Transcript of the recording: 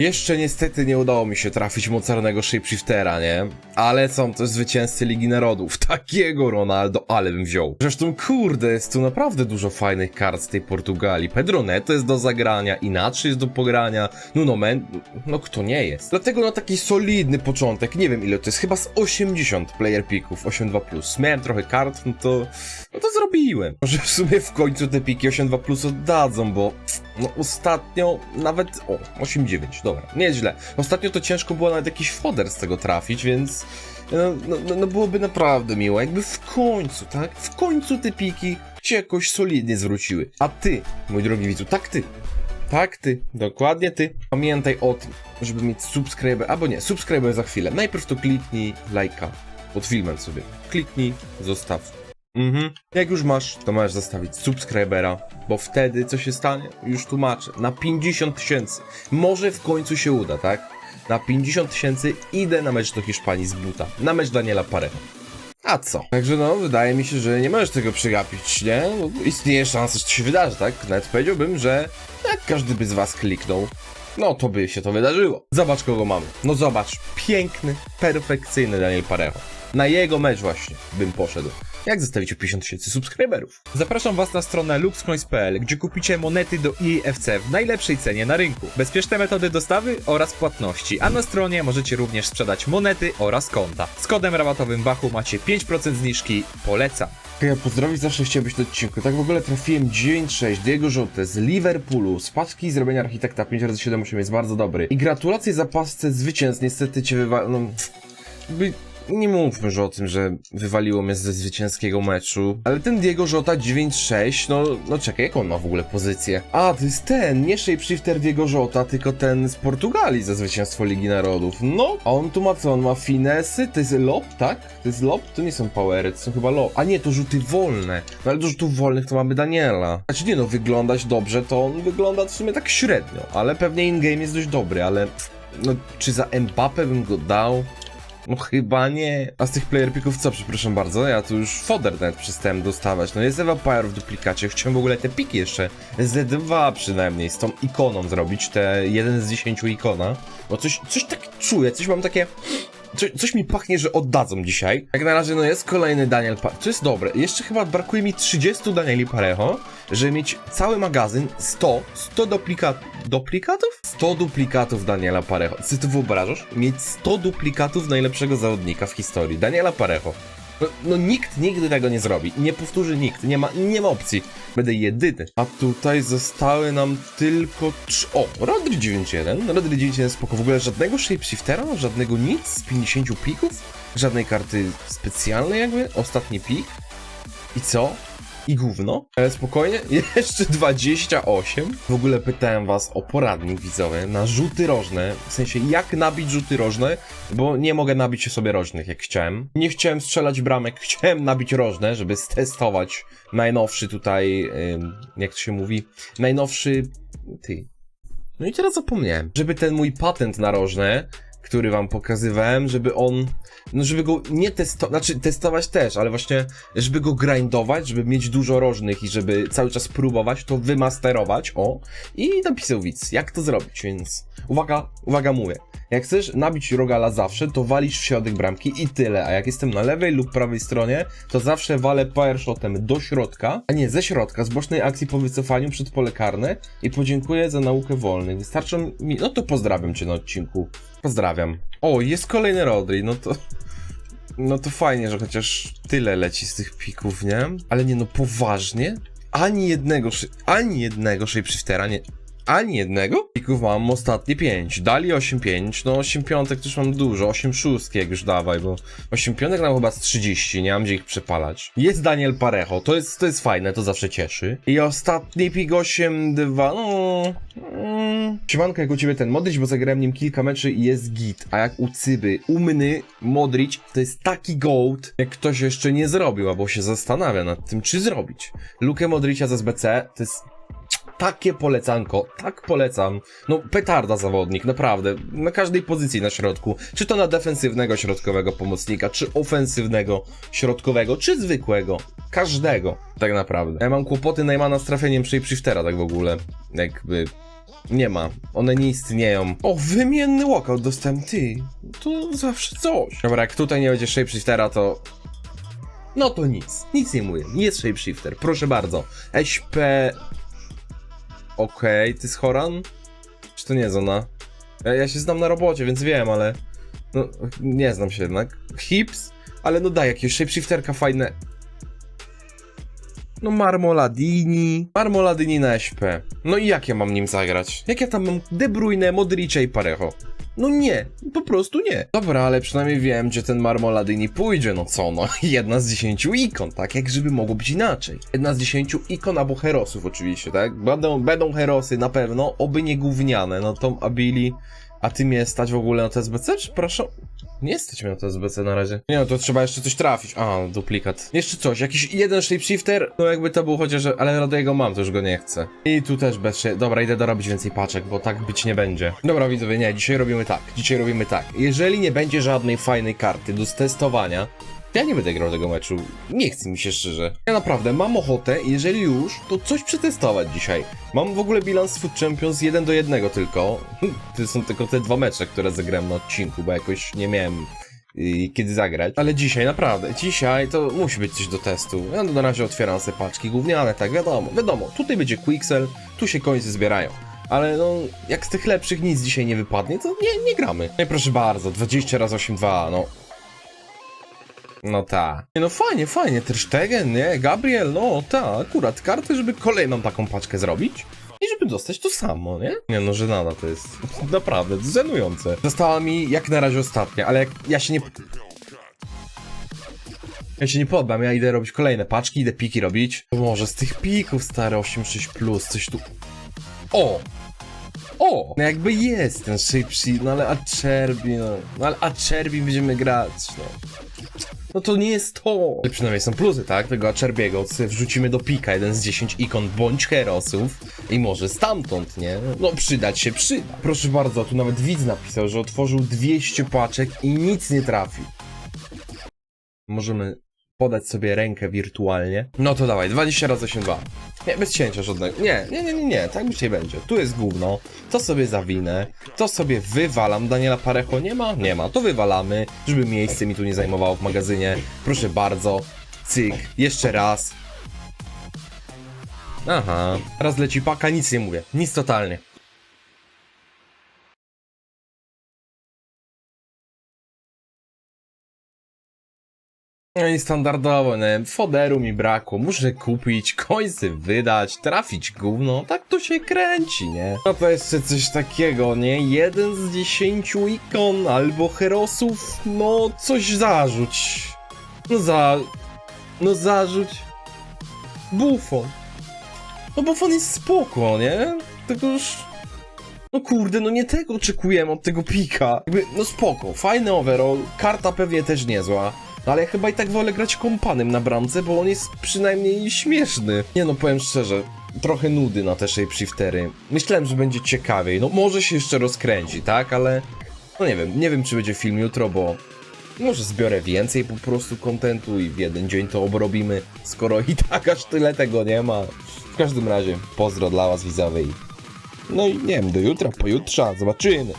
Jeszcze niestety nie udało mi się trafić mocarnego shapeshiftera, nie? Ale są to zwycięzcy Ligi Narodów. Takiego Ronaldo, ale bym wziął. Zresztą kurde, jest tu naprawdę dużo fajnych kart z tej Portugalii. Pedro Neto jest do zagrania, inaczej jest do pogrania. Nuno Men... No kto nie jest? Dlatego na taki solidny początek, nie wiem ile to jest, chyba z 80 player picków, 8.2+. Plus. Miałem trochę kart, no to... No to zrobiłem. Może w sumie w końcu te piki 8.2 Plus oddadzą, bo no ostatnio nawet, o, 8.9, dobra, nieźle. Ostatnio to ciężko było nawet jakiś foder z tego trafić, więc no, no, no, no byłoby naprawdę miło, jakby w końcu, tak? W końcu te piki się jakoś solidnie zwróciły. A ty, mój drogi widzu, tak ty, tak ty, dokładnie ty. Pamiętaj o tym, żeby mieć subskryber, albo nie, subskryber za chwilę. Najpierw to kliknij lajka pod filmem sobie. Kliknij, zostaw. Mhm. Jak już masz, to możesz zostawić subskrybera, bo wtedy co się stanie? Już tłumaczę. Na 50 tysięcy. Może w końcu się uda, tak? Na 50 tysięcy idę na mecz do Hiszpanii z buta. Na mecz Daniela Parejo. A co? Także no, wydaje mi się, że nie możesz tego przegapić, nie? Bo istnieje szansa, że to się wydarzy, tak? Nawet powiedziałbym, że jak każdy by z was kliknął, no to by się to wydarzyło. Zobacz kogo mamy. No zobacz, piękny, perfekcyjny Daniel Parejo. Na jego mecz właśnie bym poszedł. Jak zostawić 50 tysięcy subskryberów? Zapraszam Was na stronę luxcoins.pl, gdzie kupicie monety do EAFC w najlepszej cenie na rynku. Bezpieczne metody dostawy oraz płatności, a na stronie możecie również sprzedać monety oraz konta. Z kodem rabatowym Bachu macie 5% zniżki. Polecam. Ja pozdrowić zawsze chciałem być na odcinku. Tak w ogóle trafiłem 9-6, Diego Jota z Liverpoolu. Spadki z robienia architekta 5 razy 7 8 jest bardzo dobry. I gratulacje za pasce zwycięstw. Niestety cię wywa... No, by... Nie mówmy już o tym, że wywaliło mnie ze zwycięskiego meczu. Ale ten Diego Jota 9-6, no, no czekaj, jaką on ma w ogóle pozycję? A, to jest ten, nie shapeshifter Diego Jota, tylko ten z Portugalii za zwycięstwo Ligi Narodów. No, a on tu ma co? On ma finesy, to jest lob, tak? To jest lob? To nie są powery, to są chyba lob. A nie, to rzuty wolne. No ale do rzutów wolnych to mamy Daniela. Znaczy nie no, wyglądać dobrze, to on wygląda w sumie tak średnio. Ale pewnie in-game jest dość dobry, ale... No, czy za Mbappé bym go dał? No chyba nie. A z tych player picków co, przepraszam bardzo? Ja tu już foder nawet przestałem dostawać. No jest Evapower w duplikacie. Chciałem w ogóle te piki jeszcze Z2 przynajmniej z tą ikoną zrobić. Te 1 z 10 ikona. Bo coś, coś tak czuję, coś mam takie... Coś, coś mi pachnie, że oddadzą dzisiaj. Jak na razie, no jest kolejny Daniel Pa... To jest dobre. Jeszcze chyba brakuje mi 30 Danieli Parejo, żeby mieć cały magazyn 100, 100 duplikat... duplikatów? 100 duplikatów Daniela Parejo. Ty to wyobrażasz? Mieć 100 duplikatów najlepszego zawodnika w historii. Daniela Parejo. No, no nikt nigdy tego nie zrobi. Nie powtórzy nikt. Nie ma, nie ma opcji. Będę jedyny. A tutaj zostały nam tylko trz... O, Rodri 9.1. Rodri 9.1 spoko. W ogóle żadnego shapeshiftera, żadnego nic z 50 pików, żadnej karty specjalnej jakby. Ostatni pik. I co? I gówno? Ale spokojnie, jeszcze 28. W ogóle pytałem was o poradnik widzowy na rzuty rożne, w sensie jak nabić rzuty rożne, bo nie mogę nabić sobie rożnych jak chciałem. Nie chciałem strzelać bramek, chciałem nabić rożne, żeby stestować najnowszy tutaj, jak to się mówi, najnowszy... Ty... No i teraz zapomniałem. Żeby ten mój patent narożny, który wam pokazywałem, żeby on, no żeby go nie testować, znaczy testować też, ale właśnie, żeby go grindować, żeby mieć dużo rożnych i żeby cały czas próbować, to wymasterować, o, i napisał widz, jak to zrobić, więc uwaga, uwaga mówię. Jak chcesz nabić rogala zawsze, to walisz w środek bramki i tyle, a jak jestem na lewej lub prawej stronie, to zawsze walę powershotem do środka, a nie ze środka, z bocznej akcji po wycofaniu przed pole karne i podziękuję za naukę wolnych. Wystarczą mi, no to pozdrawiam cię na odcinku. Pozdrawiam. O, jest kolejny Rodri, no to... No to fajnie, że chociaż tyle leci z tych pików, nie? Ale nie no, poważnie? Ani jednego, ani jednego shapeshiftera nie... Ani jednego? Pików mam ostatnie 5. Dali 8-5, no 8 piątek też mam dużo, 8 szóstek już dawaj, bo 8 piątek mam chyba z 30, nie mam gdzie ich przepalać. Jest Daniel Parejo, to jest, to jest fajne, to zawsze cieszy. I ostatni pik 8-2, no... Mm. Siemanko, jak u ciebie ten Modric, bo zagrałem nim kilka meczy i jest git, a jak u Cyby, umny Modric to jest taki gold, jak ktoś jeszcze nie zrobił, albo się zastanawia nad tym, czy zrobić. Lukę Modricia z SBC to jest takie polecanko, tak polecam. No, petarda zawodnik, naprawdę. Na każdej pozycji na środku. Czy to na defensywnego środkowego pomocnika, czy ofensywnego środkowego, czy zwykłego. Każdego, tak naprawdę. Ja mam kłopoty Najmana z trafieniem Shapeshiftera, tak w ogóle. Jakby... Nie ma. One nie istnieją. O, wymienny walkout dostałem. Ty, to zawsze coś. Dobra, jak tutaj nie będzie shapeshiftera, to... No to nic. Nic nie mówię. Jest shapeshifter. Proszę bardzo. SP... Okej, ty z Horan? Czy to nie jest ona? Ja, ja się znam na robocie, więc wiem, ale... No, nie znam się jednak. Hips? Ale no daj, jakieś shapeshifterka fajne. No Marmoladini. Marmoladini na SP. No i jak ja mam nim zagrać? Jak ja tam mam De Bruyne, Modricza i Parejo? No nie, po prostu nie. Dobra, ale przynajmniej wiem, gdzie ten Marmoladini pójdzie, no co no. Jedna z dziesięciu ikon, tak jak żeby mogło być inaczej. Jedna z dziesięciu ikon albo herosów oczywiście, tak? Będą, będą herosy na pewno, oby nie gówniane, no to Abili... A ty mnie stać w ogóle na TSBC? Przepraszam. Nie stać mnie na TSBC na razie. Nie no, to trzeba jeszcze coś trafić. A, duplikat. Jeszcze coś, jakiś jeden shapeshifter? No jakby to był chociaż, ale Rodego mam, to już go nie chcę. I tu też bez shape... Dobra, idę dorobić więcej paczek, bo tak być nie będzie. Dobra widzowie, nie, dzisiaj robimy tak. Dzisiaj robimy tak. Jeżeli nie będzie żadnej fajnej karty do testowania, ja nie będę grał tego meczu. Nie chce mi się szczerze. Ja naprawdę mam ochotę, jeżeli już, to coś przetestować dzisiaj. Mam w ogóle bilans Food Champions 1 do 1 tylko. To są tylko te dwa mecze, które zagrałem na odcinku, bo jakoś nie miałem yy, kiedy zagrać. Ale dzisiaj naprawdę, dzisiaj to musi być coś do testu. Ja na razie otwieram sobie paczki gówniane, tak wiadomo, wiadomo. Tutaj będzie Quixel, tu się końce zbierają. Ale no, jak z tych lepszych nic dzisiaj nie wypadnie, to nie, nie gramy. No i proszę bardzo, 20 razy 8-2, no no ta. No fajnie, fajnie, Ter Stegen, nie? Gabriel, no ta, akurat karty, żeby kolejną taką paczkę zrobić i żeby dostać to samo, nie? Nie no, żenada to jest naprawdę zenujące. Została mi jak na razie ostatnia, ale jak ja się nie... Ja się nie poddam, ja idę robić kolejne paczki, idę piki robić. Może z tych pików, stare 8.6+, plus, coś tu... O! O! No jakby jest ten shape sheet, no ale Acerbi, no. no ale Acerbi będziemy grać, no. No to nie jest to. Ale przynajmniej są plusy, tak? Tego Acerbiego wrzucimy do pika jeden z 10 ikon bądź herosów i może stamtąd, nie? No przydać się przyda. Proszę bardzo, tu nawet widz napisał, że otworzył 200 paczek i nic nie trafił. Możemy podać sobie rękę wirtualnie. No to dawaj, 20 razy 8,2. Nie, bez cięcia żadnego. Nie, nie, nie, nie, nie, tak dzisiaj będzie. Tu jest gówno, to sobie zawinę, to sobie wywalam. Daniela Parecho nie ma? Nie ma. To wywalamy, żeby miejsce mi tu nie zajmowało w magazynie. Proszę bardzo. Cyk, jeszcze raz. Aha, raz leci paka, nic nie mówię. Nic totalnie. No i standardowo, nie? Foderu mi brakło, muszę kupić, końcy wydać, trafić gówno, tak to się kręci, nie? No to jeszcze coś takiego, nie? Jeden z dziesięciu ikon albo herosów, no coś zarzuć. No za... no zarzuć. Buffon. No Buffon jest spoko, nie? Tylko już... No kurde, no nie tego oczekujemy od tego pika. Jakby, no spoko, fajny overall, karta pewnie też niezła. No ale ja chyba i tak wolę grać kompanem na bramce, bo on jest przynajmniej śmieszny. Nie no, powiem szczerze, trochę nudy na te shapeshiftery. Myślałem, że będzie ciekawiej. No może się jeszcze rozkręci, tak? Ale no nie wiem, nie wiem czy będzie film jutro, bo może zbiorę więcej po prostu kontentu i w jeden dzień to obrobimy, skoro i tak aż tyle tego nie ma. W każdym razie, pozdro dla was widzowie i no i nie wiem, do jutra, pojutrze, zobaczymy.